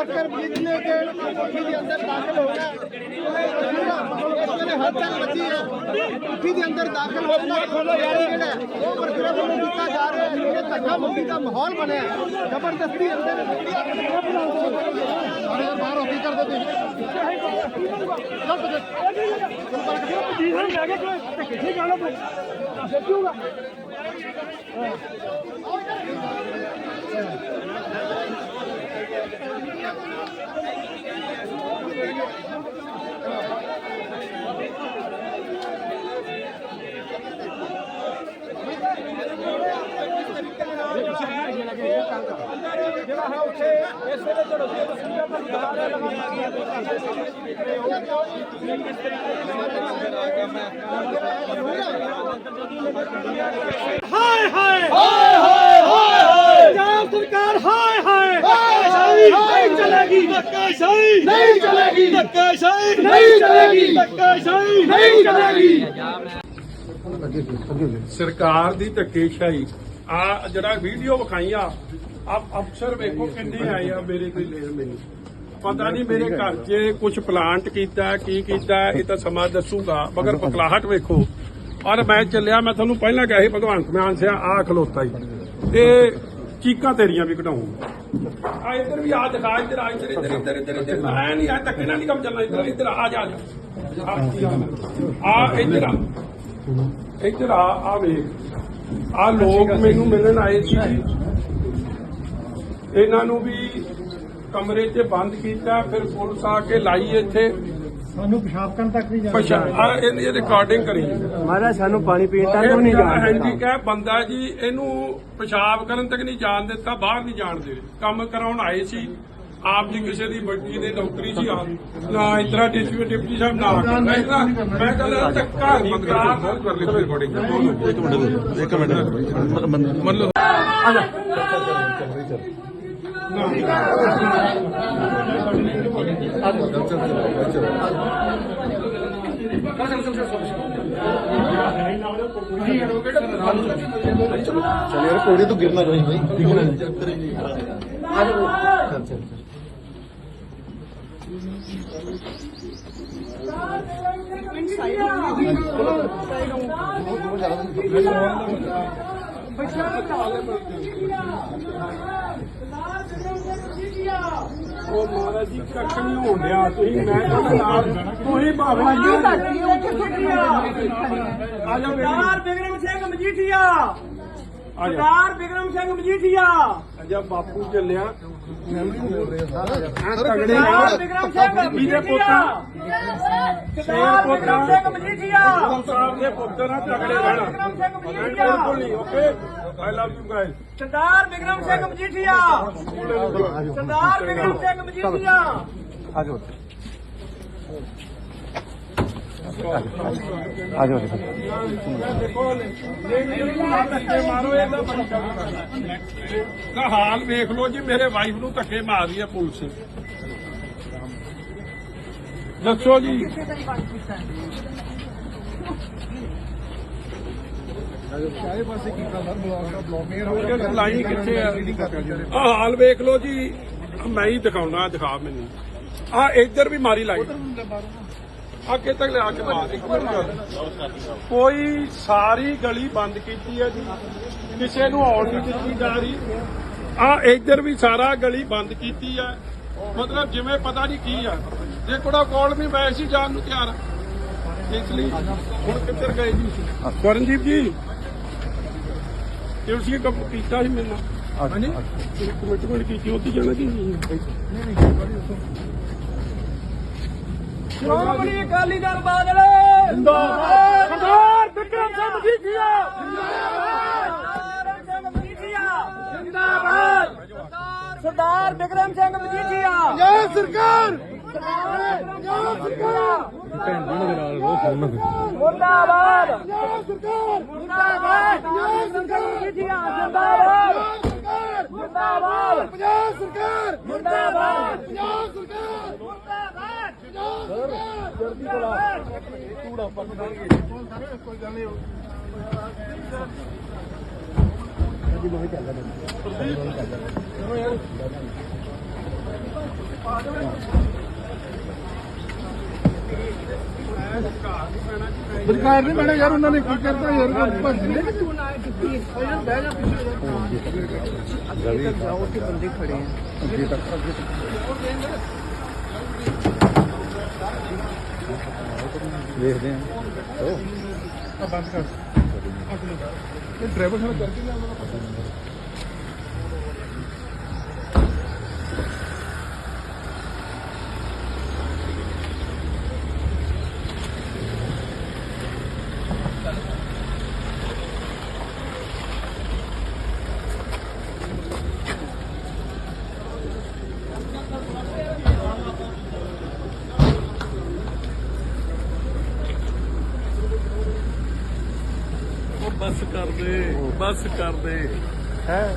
ਲਸ਼ਕਰ ਬੀਜਨੇ ਕੇ ਕੋਠੀ ਦੇ ਅੰਦਰ ਦਾਖਲ ਹੋਣਾ ਇਹਨੇ ਹਲਚਲ ਮਚੀ ਹੈ ਕੋਠੀ ਦੇ ਅੰਦਰ ਦਾਖਲ ਹੋਣਾ ਖੋਲੋ ਯਾਰ ਜਿਹੜਾ ਹੈ, ਉਹ ਵਰਕਰਾਂ ਵੱਲੋਂ ਕੀਤਾ ਜਾ ਰਿਹਾ ਹੈ ਇਹ ਧੱਕਾ ਮੁੱਕੀ ਦਾ ਮਾਹੌਲ ਬਣਿਆ ਹੈ। ਜ਼ਬਰਦਸਤੀ ਜਿਹੜਾ ਹੈ ਉੱਥੇ ਇਸ ਵੇਲੇ ਝੜਪੀਆਂ ਤਸਵੀਰਾਂ ਤੁਹਾਨੂੰ ਦਿਖਾ ਰਿਹਾ ਹਾਏ ਹਾਏ ਹਾਏ ਹਾਏ ਹਾਏ ਪੰਜਾਬ ਸਰਕਾਰ ਹਾਏ ਹਾਏ ਧੱਕੇਸ਼ਾਹੀ ਨਹੀਂ ਚਲੇਗੀ ਧੱਕੇਸ਼ਾਹੀ। ਨਹੀਂ ਚਲੇਗੀ। ਧੱਕੇਸ਼ਾਹੀ। ਨਹੀਂ ਚਲੇਗੀ। ਧੱਕੇਸ਼ਾਹੀ। ਨਹੀਂ ਚਲੇਗੀ। ਸਰਕਾਰ ਦੀ ਧੱਕੇਸ਼ਾਹੀ। ਆ ਜਿਹੜਾ ਵੀਡੀਓ ਵਿਖਾਈ ਆ ਆਪ ਅਫਸਰ ਵੇਖੋ ਕਿੰਨੇ ਆਏ ਆ ਮੇਰੇ ਕੋਈ ਲੈਣ ਮੈਨੂੰ ਪਤਾ ਨਹੀਂ ਮੇਰੇ ਘਰ 'ਚ ਕੁਝ ਪਲਾਂਟ ਕੀਤਾ ਕੀ ਕੀਤਾ ਇਹ ਤਾਂ ਸਮਾਂ ਦੱਸੂਗਾ ਮਗਰ ਬਕਲਾਹਟ ਵੇਖੋ। ਔਰ ਮੈਂ ਚੱਲਿਆ ਮੈਂ ਤੁਹਾਨੂੰ ਪਹਿਲਾਂ ਕਿਹਾ ਸੀ ਭਗਵੰਤ ਮਾਨ ਸਿਆ ਆ ਖਲੋਤਾ ਹੀ ਤੇ ਚੀਕਾਂ ਤੇਰੀਆਂ ਵੀ ਕਢਾਉਂ ਆ ਇੱਧਰ ਵੀ ਆ ਦਿਖਾ ਇੱਧਰ ਆ ਇੱਧਰ ਇੱਧਰ। ਇੱਧਰ ਇੱਧਰ ਇੱਧਰ। ਮੈਂ ਨਹੀਂ ਆ ਧੱਕੇ ਨਾਲ ਨਹੀਂ ਕੰਮ ਚੱਲਣਾ ਇੱਧਰ ਇੱਧਰ ਆ ਜਾ ਆ? ਆ ਇੱਧਰ ਆ। ਇੱਧਰ ਆ ਆ ਵੇਖ। ਆ ਲੋਕ ਮੈਨੂੰ ਮਿਲਣ ਆਏ ਸੀ। ਇਹਨਾਂ ਨੂੰ ਵੀ ਕਮਰੇ 'ਚ ਬੰਦ ਕੀਤਾ ਫਿਰ ਪੁਲਿਸ ਆ ਕੇ ਲਾਈ ਇੱਥੇ। ਸਾਨੂੰ ਪਿਸ਼ਾਬ ਕਰਨ ਤੱਕ ਨਹੀਂ ਪਛਾ ਆ ਇਹਦੀ ਰਿਕਾਰਡਿੰਗ ਕਰੀ। ਮਹਾਰਾਜ ਸਾਨੂੰ ਪਾਣੀ ਪੀਣ ਇਹ ਮੇਰਾ ਹੈਂਡੀਕੈਪ ਬੰਦਾ ਜੀ ਇਹਨੂੰ ਪਿਸ਼ਾਬ ਕਰਨ ਤੱਕ ਨਹੀਂ ਜਾਣ ਦਿੱਤਾ ਬਾਹਰ ਨਹੀਂ ਜਾਣ ਦੇ ਕੰਮ ਕਰਾਉਣ ਆਏ ਸੀ। ਆਪ ਜੀ ਕਿਸੇ ਦੀ ਵੱਡੀ ਦੇ ਨੌਕਰੀ ਸੀ ਆ ਨਾ ਇਤਰਾ ਡਿਪਟੀ ਡਿਪਟੀ ਸਾਹਿਬ ਨਾ ਮੈਂ ਕਿਹਾ ਮੈਂ ਕਹਿੰਦਾ ਧੱਕਾ ਬੰਦ ਕਰ ਲਈ ਰਿਕਾਰਡਿੰਗ ਇੱਕ ਮਿੰਟ ਮਤਲਬ ਚਲ ਯਾਰ ਕੋੜੇ ਤੋਂ ਗਿਰਨਾ ਨਹੀਂ ਭਾਈ ਠੀਕ ਹੈ ਉਹ ਮਹਾਰਾਜ ਜੀ ਕੱਖ ਨਹੀਂ ਹੋਣ ਡਿਆ ਤੁਸੀਂ ਮੈਂ ਤੁਹਾਡੇ ਨਾਲ ਤੁਸੀਂ ਭਾਵੇਂ ਆ ਜਾ ਸਰਦਾਰ ਬਿਕਰਮ ਸਿੰਘ ਮਜੀਠੀਆ। ਆ? ਜਾ ਸਰਦਾਰ ਬਿਕਰਮ ਸਿੰਘ ਮਜੀਠੀਆ ਅਜਾ ਬਾਪੂ ਚੱਲਿਆ ਤਗੜੇ ਸਰਦਾਰ ਬਿਕਰਮ ਸਿੰਘ ਮਜੀਠੀਆ ਸਰਦਾਰ ਬਿਕਰਮ ਸਿੰਘ ਮਜੀਠੀਆ। ਸਾਹਿਬ ਦੇ ਪੁੱਤਰ ਨਾਲ ਤਗੜੇ ਰਹਿਣਾ। ਬਿਕਰਮ ਸਿੰਘ ਮਜੀਠੀਆ। ਬਿਲਕੁਲ ਨਹੀਂ okay I love you guys Sardar Bikram Singh Majithia. Sardar Bikram Singh Majithia. ਦੇਖੋ ਧੱਕੇ ਮਾਰੋ ਇਹਦਾ ਦਾ ਹਾਲ ਵੇਖ ਲਓ ਜੀ ਮੇਰੇ ਵਾਈਫ ਨੂੰ ਧੱਕੇ ਮਾਰ ਰਹੀ ਹੈ ਪੁਲਿਸ। ਦੱਸੋ ਜੀ। ਕਿੱਥੇ ਆ? ਹਾਲ ਵੇਖ ਲਓ ਜੀ। ਮੈਂ ਹੀ ਦਿਖਾਉਣਾ ਦਿਖਾ ਮੈਨੂੰ। ਆ ਇੱਧਰ ਵੀ ਮਾਰੀ ਲਾਈ ਆ। ਕਿੱਥੇ ਤੱਕ ਲਿਆ ਕੇ ਮਾਰ ਇੱਕ ਰੁਕ। ਕੋਈ ਸਾਰੀ ਗਲੀ ਬੰਦ ਕੀਤੀ ਹੈ ਜੀ। ਕਿਸੇ ਨੂੰ ਆਉਣ ਨਹੀਂ ਦਿੱਤੀ ਜਾ ਰਹੀ। ਆ ਇੱਧਰ ਵੀ ਸਾਰਾ ਗਲੀ ਬੰਦ ਕੀਤੀ ਹੈ। ਮਤਲਬ ਜਿਵੇਂ ਪਤਾ ਨਹੀਂ ਕੀ ਆ। ਜੇ ਕੋੜਾ ਕੋਲ ਵੀ ਮੈਂ ਸੀ ਜਾਣ ਨੂੰ ਤਿਆਰ ਇਸ ਲਈ ਹੁਣ ਕਿੱਧਰ ਗਏ ਜੀ ਕਰਨਜੀਤ ਜੀ। ਤੁਸੀਂ ਇਹ ਕੰਮ ਕੀਤਾ ਸੀ ਮੇਰੇ ਨਾਲ। ਹਾਂਜੀ? ਕਮਿਟਮੈਂਟ ਕੀਤੀ ਉੱਥੇ ਜਾਣਾ ਕਿ ਨਹੀਂ? ਸ਼੍ਰੋਮਣੀ ਅਕਾਲੀ ਦਲ ਬਾਦਲ। ਜਿੰਦਾਬਾਦ। ਸਰਦਾਰ ਬਿਕਰਮ ਸਿੰਘ ਜਿੰਦਾਬਾਦ। ਸਰਦਾਰ ਬਿਕਰਮ ਸਿੰਘ ਮਜੀਠੀਆ। ਜੈ ਸਰਕਾਰ। ਜੈ ਸਰਕਾਰ ਮੁਰਦਾਬਾਦ। ਸਰਕਾਰ ਮੁਰਦਾਬਾਦ। ਸਰਕਾਰ ਜਿੰਦਾਬਾਦ ਮੁਰਦਾਬਾਦ। ਪੰਜਾਬ ਸਰਕਾਰ ਮੁਰਦਾਬਾਦ ਪੰਜਾਬ ਸਰਕਾਰ ਮੁਰਦਾਬਾਦ। ਸਰਕਾਰ ਨਹੀਂ ਮੈਡਮ ਯਾਰ ਉਹਨਾਂ ਨੇ ਕੀ ਕਰਤਾ ਯਾਰ? ਭੱਜ ਲੈ ਵੇਖਦੇ ਆ ਬੰਦ ਕਰ। ਇਹ ਡਰਾਈਵਰ ਨਾਲ ਕਰਕੇ ਲਿਆ ਉਹ ਬੱਸ ਕਰ ਦੇ ਬੱਸ ਕਰ ਦੇ। ਹੈ।